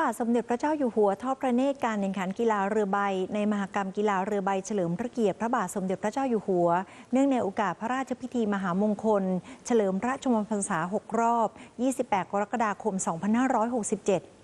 บาทสมเด็จพระเจ้าอยู่หัวทอดพระเนตรการแข่งขันกีฬาเรือใบ ในมหกรรมกีฬาเรือใบเฉลิมพระเกียรติพระบาทสมเด็จพระเจ้าอยู่หัว เนื่องในโอกาสพระราชพิธีมหามงคล เฉลิมพระชนมพรรษา 6 รอบ 28 กรกฎาคม 2567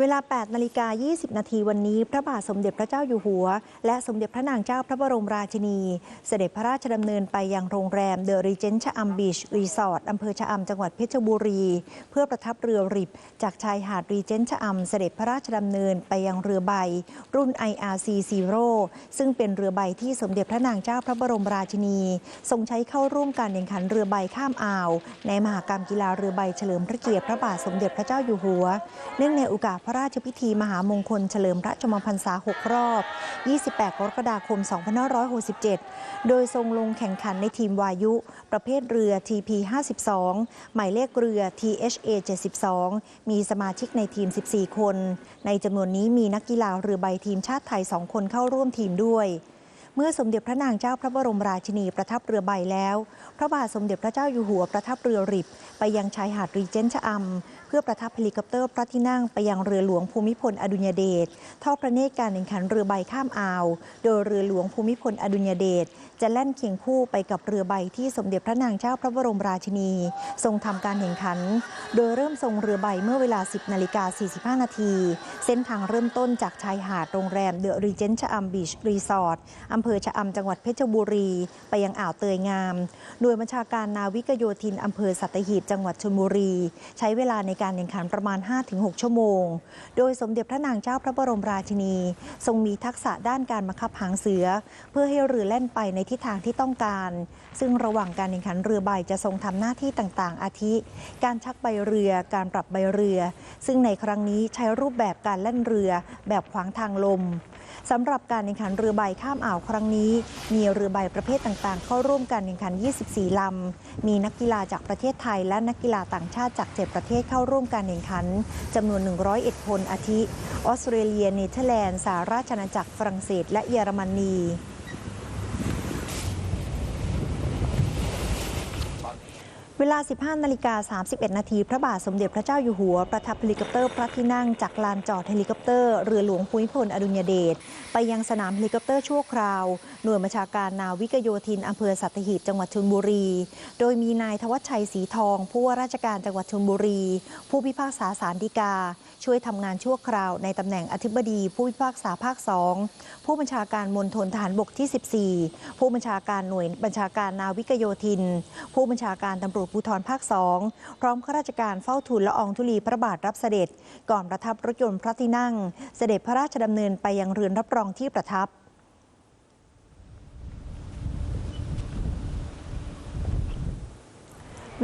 เวลา 8 นาฬิกา 20 นาทีวันนี้ พระบาทสมเด็จพระเจ้าอยู่หัว และสมเด็จพระนางเจ้าพระบรมราชินี เสด็จพระราชดำเนินไปยังโรงแรมเดอะรีเจนต์ชะอำบีช รีสอร์ทอำเภอชะอำจังหวัดเพชรบุรี เพื่อประทับเรือริบ จากชายหาดรีเจนต์ชะอำเสด็จพระราชดำเนินไปยังเรือใบ รุ่น IRC Zero ซึ่งเป็นเรือใบที่สมเด็จพระนางเจ้าพระบรมราชินี ทรงใช้เข้าร่วมการแข่งขันเรือใบข้ามอ่าว ในมหากรรมกีฬาเรือใบเฉลิมพระเกียรติพระบาทสมเด็จพระเจ้าอยู่หัว เนื่องในโอกาสระราชพิธีมหามงคลเฉลิมพระชมพรรษา 6 รอบ 28 กรกฎาคม 2567 โดยทรงลงแข่งขันในทีมวายุ ประเภทเรือ TP 52 หมายเลขเรือ THA 72 มีสมาชิกในทีม 14 คน ในจำนวนนี้มีนักกีฬาเรือใบทีมชาติไทย 2 คนเข้าร่วมทีมด้วยเมื่อสมเด็จพระนางเจ้าพระบรมราชินีประทับเรือใบแล้ว พระบาทสมเด็จพระเจ้าอยู่หัวประทับเรือริบ ไปยังชายหาดรีเจนชะอำ เพื่อประทับเฮลิคอปเตอร์พระที่นั่งไปยังเรือหลวงภูมิพลอดุลยเดชทอดพระเนตรการแข่งขันเรือใบข้ามอ่าว โดยเรือหลวงภูมิพลอดุลยเดชจะแล่นเคียงคู่ไปกับเรือใบที่สมเด็จพระนางเจ้าพระบรมราชินี ทรงทำการแข่งขัน โดยเริ่มทรงเรือใบเมื่อเวลา 10นาฬิกา45 นาที เส้นทางเริ่มต้นจากชายหาดโรงแรมเดอะรีเจนต์ชะอำบีชรีสอร์ทอำเภอชะอำจังหวัดเพชรบุรี ไปยังอ่าวเตยงาม โดยบัญชาการนาวิกโยธินอำเภอสัตหีบจังหวัดชลบุรี ใช้เวลาในการแข่งขันประมาณ 5-6 ชั่วโมง โดยสมเด็จพระนางเจ้าพระบรมราชินี ทรงมีทักษะด้านการบังคับหางเสือ เพื่อให้เรือแล่นไปในทิศทางที่ต้องการ ซึ่งระหว่างการแข่งขันเรือใบจะทรงทำหน้าที่ต่างๆ อาทิ การชักใบเรือ การปรับใบเรือ ซึ่งในครั้งนี้ใช้รูปแบบการแล่นเรือแบบขวางทางลม สำหรับการแข่งขันเรือใบข้ามอ่าวครั้งนี้ มีเรือใบประเภทต่างๆ เข้าร่วมการแข่งขัน 24 ลำ มีนักกีฬาจากประเทศไทย และนักกีฬาต่างชาติจาก 7 ประเทศเข้าร่วมการแข่งขันจำนวน 101 คนอาทิ ออสเตรเลีย เนเธอร์แลนด์ สหราชอาณาจักรฝรั่งเศส และเยอรมนี เวลา 15 นาฬิกา 31 นาที พระบาทสมเด็จพระเจ้าอยู่หัว ประทับเฮลิคอปเตอร์พระที่นั่งจากลานจอดเฮลิคอปเตอร์เรือหลวงภูมิพลอดุลยเดช ไปยังสนามเฮลิคอปเตอร์ชั่วคราว หน่วยบัญชาการนาวิกโยธินอำเภอสัตหีบจังหวัดชลบุรี โดยมีนายทวัชชัยศรีทอง ผู้ว่าราชการจังหวัดชลบุรี ผู้พิพากษาสารดีกา ช่วยทำงานชั่วคราว ในตำแหน่งอธิบดีผู้พิพากษาภาค2ผู้บัญชาการมณฑลทหารบกที่ 14 ผู้บัญชาการหน่วยบัญชาการนาวิกโยธิน ผู้บัญชาการตำรวจภูธรภาค2พร้อมข้าราชการเฝ้าทูลละอองธุลีพระบาทรับเสด็จ ก่อนประทับรถยนต์พระที่นั่ง เสด็จพระราชดำเนินไปยังเรือนรับรองที่ประทับ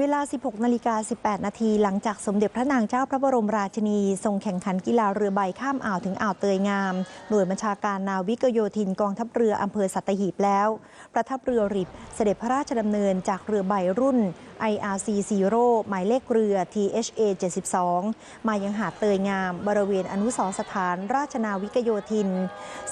เวลา 16 นาฬิกา 18 นาทีหลังจากสมเด็จพระนางเจ้าพระบรมราชินี ทรงแข่งขันกีฬาเรือใบข้ามอ่าวถึงอ่าวเตยงาม หน่วยบัญชาการนาวิกโยธินกองทัพเรืออำเภอสัตหีบแล้ว ประทับเรือริบเสด็จพระราชดำเนินจากเรือใบรุ่น IRC Zero หมายเลขเรือ THA 72 มายังหาดเตยงาม บริเวณอนุสรสถานราชนาวิกโยธิน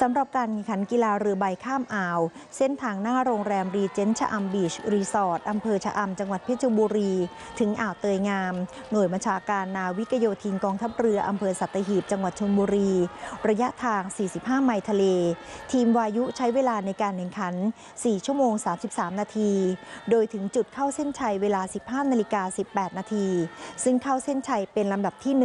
สำหรับการแข่งขันกีฬาเรือใบข้ามอ่าว เส้นทางหน้าโรงแรมรีเจนต์ชะอำบีช รีสอร์ทอำเภอชะอำจังหวัดเพชรบุรี ถึงอ่าวเตยงาม หน่วยบัญชาการนาวิกโยธินกองทัพเรืออำเภอสัตหีบจังหวัดชลบุรี ระยะทาง 45 ไมล์ทะเล ทีมวายุใช้เวลาในการแข่งขัน 4 ชั่วโมง 33 นาที โดยถึงจุดเข้าเส้นชัยเวลา15นาฬิกา18 นาที ซึ่งเข้าเส้นชัยเป็นลำดับที่ 1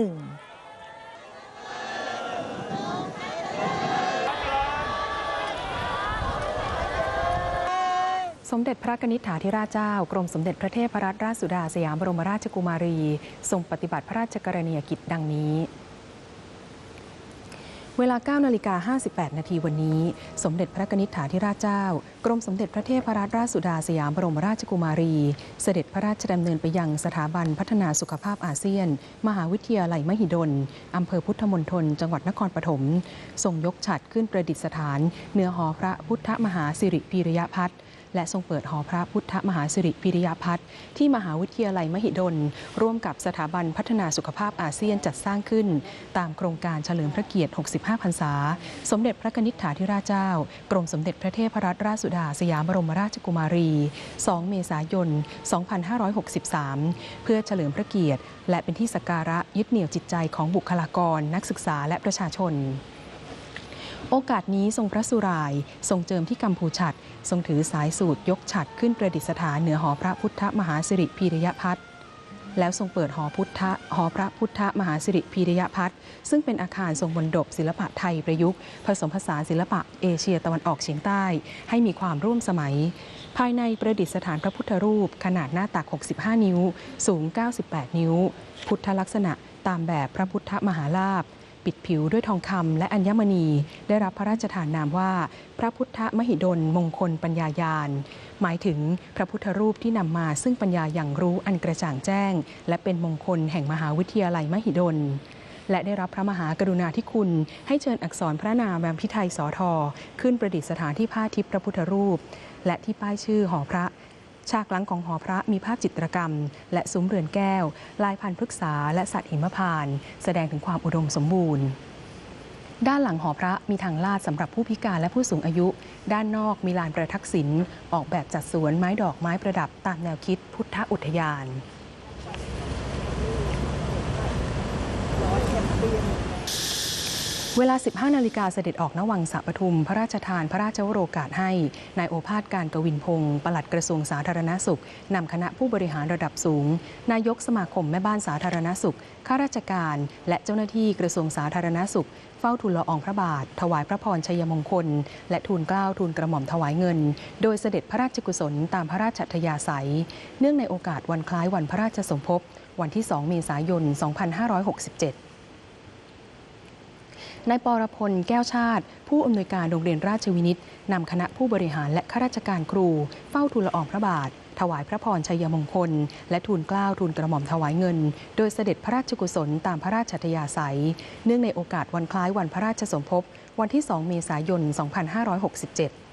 สมเด็จพระกนิษฐาธิราชเจ้า กรมสมเด็จพระเทพรัตนราชสุดาสยามบรมราชกุมารี ทรงปฏิบัติพระราชกรณียกิจดังนี้ เวลา 9 นาฬิกา 58 นาทีวันนี้ สมเด็จพระกนิษฐาธิราชเจ้า กรมสมเด็จพระเทพรัตนราชสุดาสยามบรมราชกุมารี เสด็จพระราชดำเนินไปยังสถาบันพัฒนาสุขภาพอาเซียน มหาวิทยาลัยมหิดล อำเภอพุทธมณฑลจังหวัดนครปฐมทรงยกฉัดขึ้นประดิษฐาน เหนือหอพระพุทธมหาสิริพิรยพัฒน์ และทรงเปิดหอพระพุทธมหาสิริพิริยพัฒน์ที่มหาวิทยาลัยมหิดล ร่วมกับสถาบันพัฒนาสุขภาพอาเซียนจัดสร้างขึ้น ตามโครงการเฉลิมพระเกียรติ 65 พรรษา สมเด็จพระนิษฐาธิราชเจ้า กรมสมเด็จพระเทพรัตนราชสุดาสยามบรมราชกุมารี 2 เมษายน 2563 เพื่อเฉลิมพระเกียรติ และเป็นที่สักการะยึดเหนี่ยวจิตใจของบุคลากร นักศึกษาและประชาชน โอกาสนี้ทรงพระสุราย ทรงเจิมที่กัมพูชัด ทรงถือสายสูตรยกฉัดขึ้นประดิษฐานเหนือหอพระพุทธมหาสิริพีริยพัฒน์แล้วทรงเปิดหอพุทธหอพระพุทธมหาสิริพีริยพัฒน์ซึ่งเป็นอาคารทรงมนดบศิลปะไทยประยุกต์ ผสมผสานศิลปะเอเชียตะวันออกเฉียงใต้ ให้มีความร่วมสมัย ภายในประดิษฐานพระพุทธรูป ขนาดหน้าตัก 65 นิ้ว สูง 98 นิ้ว พุทธลักษณะตามแบบพระพุทธมหาลาภ ปิดผิวด้วยทองคำและอัญมณี ได้รับพระราชทานนามว่า พระพุทธมหิดลมงคลปัญญายานหมายถึงพระพุทธรูปที่นำมาซึ่งปัญญาอย่างรู้อันกระจ่างแจ้ง และเป็นมงคลแห่งมหาวิทยาลัยมหิดลและได้รับพระมหากรุณาธิคุณ ให้เชิญอักษรพระนามแวมพิไทยสอทอขึ้นประดิษฐานที่ผ้าทิพย์พระพุทธรูป และที่ป้ายชื่อหอพระ ฉากหลังของหอพระมีภาพจิตรกรรม และซุ้มเรือนแก้ว ลายพันธุ์พฤกษา และสัตว์หิมพานต์แสดงถึงความอุดมสมบูรณ์ด้านหลังหอพระมีทางลาดสำหรับผู้พิการและผู้สูงอายุ ด้านนอกมีลานประทักษิณออกแบบจัดสวนไม้ดอกไม้ประดับตามแนวคิดพุทธอุทยาน เวลา 15 นาฬิกาเสด็จออกนวังสะปทุม พระราชทานพระราชวโรกาสให้ นายโอภาสการกวินพงศ์ปลัดกระทรวงสาธารณสุข นำคณะผู้บริหารระดับสูง นายกสมาคมแม่บ้านสาธารณสุข ข้าราชการ และเจ้าหน้าที่กระทรวงสาธารณสุข เฝ้าทูลละอองพระบาท ถวายพระพรชัยมงคล และทูลเกล้าทูลกระหม่อมถวายเงิน โดยเสด็จพระราชกุศลตามพระราชอัธยาศัย เนื่องในโอกาสวันคล้ายวันพระราชสมภพ วันที่ 2 เมษายน 2567 นายปรพลแก้วชาติ ผู้อำนวยการโรงเรียนราชวินิตนำคณะผู้บริหารและข้าราชการครู เฝ้าทูลละอองพระบาท ถวายพระพรชัยมงคล และทูลเกล้าทูลกระหม่อมถวายเงิน โดยเสด็จพระราชกุศลตามพระราชอัธยาศัย เนื่องในโอกาสวันคล้ายวันพระราชสมภพวันที่ 2 เมษายน 2567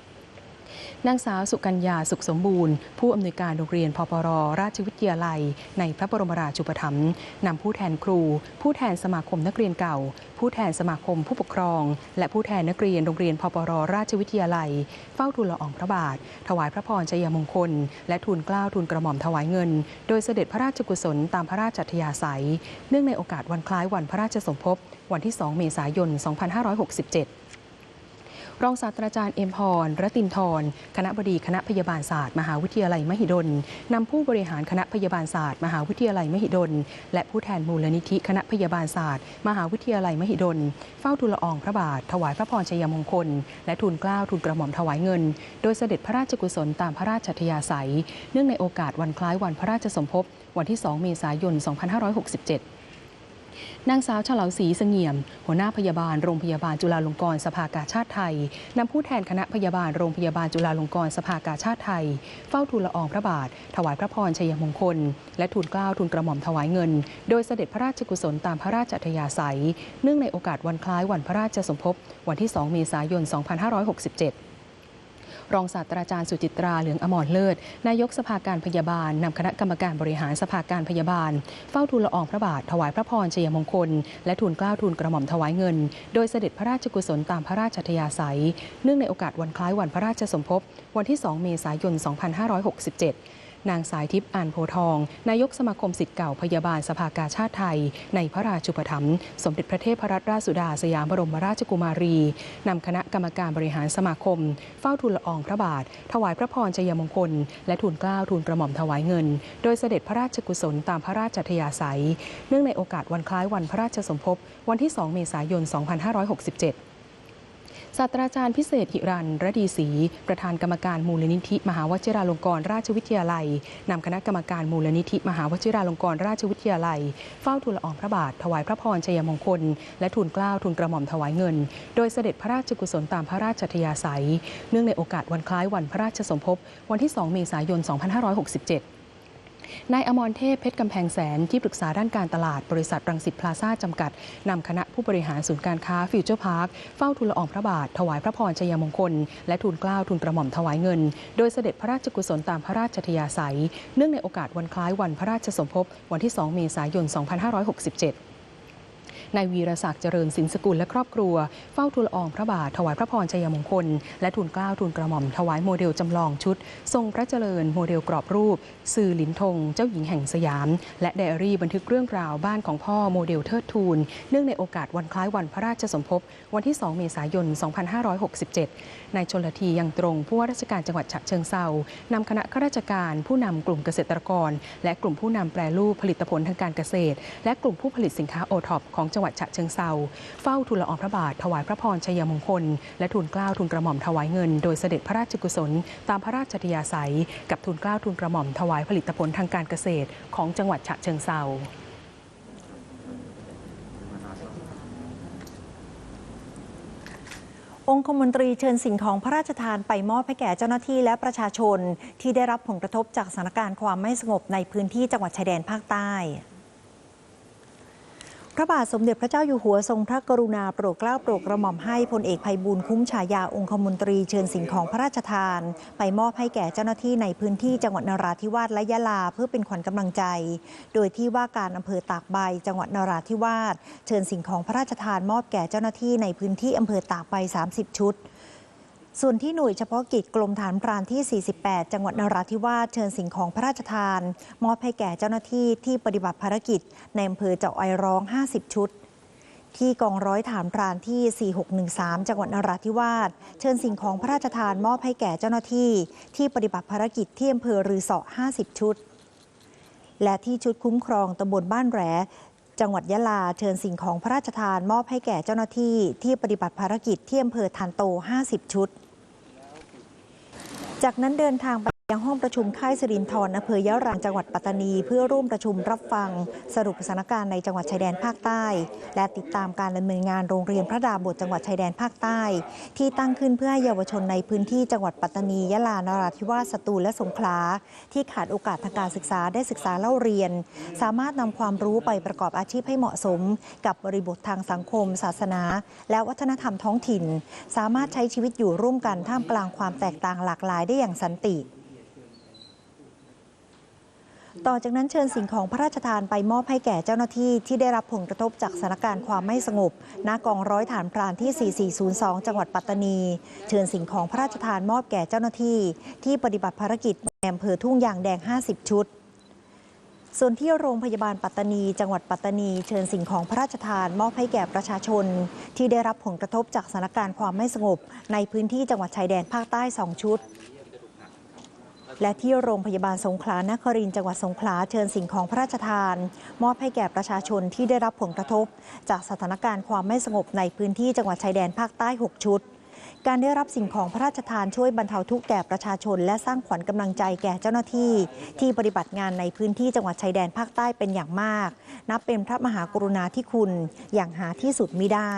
นางสาวสุกัญญาสุขสมบูรณ์ ผู้อำนวยการโรงเรียนพปรราชวิทยาลัย ในพระบรมราชูปถัมภ์นำผู้แทนครู ผู้แทนสมาคมนักเรียนเก่า ผู้แทนสมาคมผู้ปกครอง และผู้แทนนักเรียนโรงเรียนพปรราชวิทยาลัย เฝ้าทูลละอองพระบาท ถวายพระพรชัยมงคล และทูลเกล้าทูลกระหม่อมถวายเงิน โดยเสด็จพระราชกุศลตามพระราชอัธยาศัย เนื่องในโอกาสวันคล้ายวันพระราชสมภพวันที่ 2 เมษายน 2567 รองศาสตราจารย์เอ็มพรรตินทร คณะบดีคณะพยาบาลศาสตร์ มหาวิทยาลัยมหิดลนำผู้บริหารคณะพยาบาลศาสตร์ มหาวิทยาลัยมหิดล และผู้แทนมูลนิธิคณะพยาบาลศาสตร์ มหาวิทยาลัยมหิดล เฝ้าทูลละอองพระบาท ถวายพระพรชัยมงคล และทูลเกล้าทูลกระหม่อมถวายเงิน โดยเสด็จพระราชกุศลตามพระราชอัธยาศัย เนื่องในโอกาสวันคล้ายวันพระราชสมภพวันที่ 2 เมษายน 2567 นางสาวฉลาวศรีเสงี่ยม หัวหน้าพยาบาลโรงพยาบาลจุฬาลงกรณ์สภากาชาติไทยนำผู้แทนคณะพยาบาลโรงพยาบาลจุฬาลงกรณ์สภากาชาติไทย เฝ้าทูลละอองพระบาท ถวายพระพรชัยมงคล และทูลเกล้าทูลกระหม่อมถวายเงิน โดยเสด็จพระราชกุศลตามพระราชอัธยาศัย เนื่องในโอกาสวันคล้ายวันพระราชสมภพวันที่ 2 เมษายน 2567 รองศาสตราจารย์สุจิตราเหลืองอมรเลิศ นายกสภาการพยาบาลนำคณะกรรมการบริหารสภาการพยาบาล เฝ้าทูลละอองพระบาทถวายพระพรชัยมงคล และทูลเกล้าทูลกระหม่อมถวายเงิน โดยเสด็จพระราชกุศลตามพระราชอัธยาศัย เนื่องในโอกาสวันคล้ายวันพระราชสมภพวันที่ 2 เมษายน 2567 นางสายทิพย์อ่านโพทอง นายกสมาคมสิทธิ์เก่าพยาบาลสภากาชาติไทย ในพระราชูปถัมภ์สมเด็จพระเทพรัตนราชสุดาสยามบรมราชกุมารีนำคณะกรรมการบริหารสมาคม เฝ้าทูลละอองพระบาท ถวายพระพรชัยมงคล และทูลเกล้าทูลกระหม่อมถวายเงิน โดยเสด็จพระราชกุศลตามพระราชอัธยาศัย เนื่องในโอกาสวันคล้ายวันพระราชสมภพวันที่ 2 เมษายน 2567 ศาสตราจารย์พิเศษหิรันระดีศรีประธานกรรมการมูลนิธิ มหาวชิราลงกรณราชวิทยาลัยนำคณะกรรมการมูลนิธิ มหาวชิราลงกรณราชวิทยาลัย เฝ้าทูลละอองพระบาทถวายพระพรชัยมงคล และทูลเกล้าทูลกระหม่อมถวายเงิน โดยเสด็จพระราชกุศลตามพระราชอัธยาศัย เนื่องในโอกาสวันคล้ายวันพระราชสมภพวันที่ 2 เมษายน 2567 นายอมรเทพเพชรกำแพงแสนที่ปรึกษาด้านการตลาดบริษัทรังสิตพลาซ่าจำกัดนำคณะผู้บริหารศูนย์การค้าฟิวเจอร์พาร์คเฝ้าทูลละอองพระบาท ถวายพระพรชัยมงคล และทูลเกล้าทูลกระหม่อมถวายเงิน โดยเสด็จพระราชกุศลตามพระราชทยาศัย เนื่องในโอกาสวันคล้ายวันพระราชสมภพวันที่ 2 เมษายน 2567 นายวีรศักดิ์เจริญสินสกุลและครอบครัว เฝ้าทูลอองพระบาทถวายพระพรชัยมงคล และทูลเกล้าทูลกระหม่อมถวายโมเดลจำลองชุด ทรงพระเจริญโมเดลกรอบรูป สื่อหลินทง เจ้าหญิงแห่งสยาม และไดอารี่บันทึกเรื่องราวบ้านของพ่อโมเดลเทิดทูลเนื่องในโอกาสวันคล้ายวันพระราชสมภพวันที่ 2 เมษายน 2567นายชนละทียังตรงผู้ว่าราชการจังหวัดฉะเชิงเซานำคณะข้าราชการผู้นำกลุ่มเกษตรกร และกลุ่มผู้นำแปรรูปผลิตผลทางการเกษตร และกลุ่มผู้ผลิตสินค้าโอท็อปของจังหวัดวัดฉะเชิงเซาเฝ้าทูลละอองพระบาทถวายพระพรชัยมงคล และทูลเกล้าทูลกระหม่อมถวายเงิน โดยเสด็จพระราชกุศล ตามพระราชทยาศัย กับทูลเกล้าทูลกระหม่อมถวายผลิตผลทางการเกษตร ของจังหวัดฉะเชิงเซาองคมนตรีเชิญสิ่งของพระราชทานไปมอบให้แก่เจ้าหน้าที่และประชาชน ที่ได้รับผลกระทบจากสถานการณ์ความไม่สงบในพื้นที่จังหวัดชายแดนภาคใต้ พระบาทสมเด็จพระเจ้าอยู่หัวทรงพระกรุณาโปรดเกล้าโปรดกระหม่อมให้พลเอกภัยบูลคุ้มฉายาองคมนตรีเชิญสิ่งของพระราชทาน ไปมอบให้แก่เจ้าหน้าที่ในพื้นที่จังหวัดนราธิวาสและยะลาเพื่อเป็นขวัญกำลังใจ โดยที่ว่าการอำเภอตากใบ จังหวัดนราธิวาสเชิญสิ่งของพระราชทานมอบแก่เจ้าหน้าที่ในพื้นที่อำเภอตากใบ 30 ชุด ส่วนที่หน่วยเฉพาะกิจกรมฐานพรานที่ 48 จังหวัดนราธิวาสเชิญสิ่งของพระราชทาน มอบให้แก่เจ้าหน้าที่ที่ปฏิบัติภารกิจ ในอำเภอเจาะไอร้อง 50 ชุด ที่กองร้อยฐานพรานที่ 4613 จังหวัดนราธิวาสเชิญสิ่งของพระราชทานมอบให้แก่เจ้าหน้าที่ ที่ปฏิบัติภารกิจที่อำเภอรือเสาะ50 ชุด และที่ชุดคุ้มครองตำบลบ้านแหลจังหวัดยะลาเชิญสิ่งของพระราชทานมอบให้แก่เจ้าหน้าที่ที่ปฏิบัติภารกิจที่อำเภอทานโต 50 ชุด จากนั้นเดินทางไป ยังห้องประชุมค่ายสิรินทรอำเภอยะรังจังหวัดปัตตานี เพื่อร่วมประชุมรับฟัง สรุปสถานการณ์ในจังหวัดชายแดนภาคใต้ และติดตามการดำเนินงานโรงเรียนพระดาบทจังหวัดชายแดนภาคใต้ ที่ตั้งขึ้นเพื่อให้เยาวชนในพื้นที่จังหวัดปัตตานียะลานราธิวาสสตูลและสงขลาที่ขาดโอกาสทางการศึกษาได้ศึกษาเล่าเรียน สามารถนำความรู้ไปประกอบอาชีพให้เหมาะสม กับบริบททางสังคม ศาสนา และวัฒนธรรมท้องถิ่น สามารถใช้ชีวิตอยู่ร่วมกันท่ามกลางความแตกต่างหลากหลายได้อย่างสันติ ต่อจากนั้นเชิญสิ่งของพระราชทานไปมอบให้แก่เจ้าหน้าที่ที่ได้รับผลกระทบจากสถานการณ์ความไม่สงบณกองร้อยฐานพรานที่ 4402 จังหวัดปัตตานี เชิญสิ่งของพระราชทานมอบแก่เจ้าหน้าที่ ที่ปฏิบัติภารกิจในอำเภอทุ่งยางแดง 50 ชุดส่วนที่โรงพยาบาลปัตตานี จังหวัดปัตตานี เชิญสิ่งของพระราชทาน มอบให้แก่ประชาชน ที่ได้รับผลกระทบจากสถานการณ์ความไม่สงบ ในพื้นที่จังหวัดชายแดนภาคใต้ 2 ชุด และที่โรงพยาบาลสงขลานครินจังหวัดสงขลาเชิญสิ่งของพระราชทาน มอบให้แก่ประชาชนที่ได้รับผลกระทบ จากสถานการณ์ความไม่สงบในพื้นที่จังหวัดชายแดนภาคใต้ 6 ชุด การได้รับสิ่งของพระราชทานช่วยบรรเทาทุกข์แก่ประชาชน และสร้างขวัญกำลังใจแก่เจ้าหน้าที่ ที่ปฏิบัติงานในพื้นที่จังหวัดชายแดนภาคใต้เป็นอย่างมาก นับเป็นพระมหากรุณาธิคุณอย่างหาที่สุดมิได้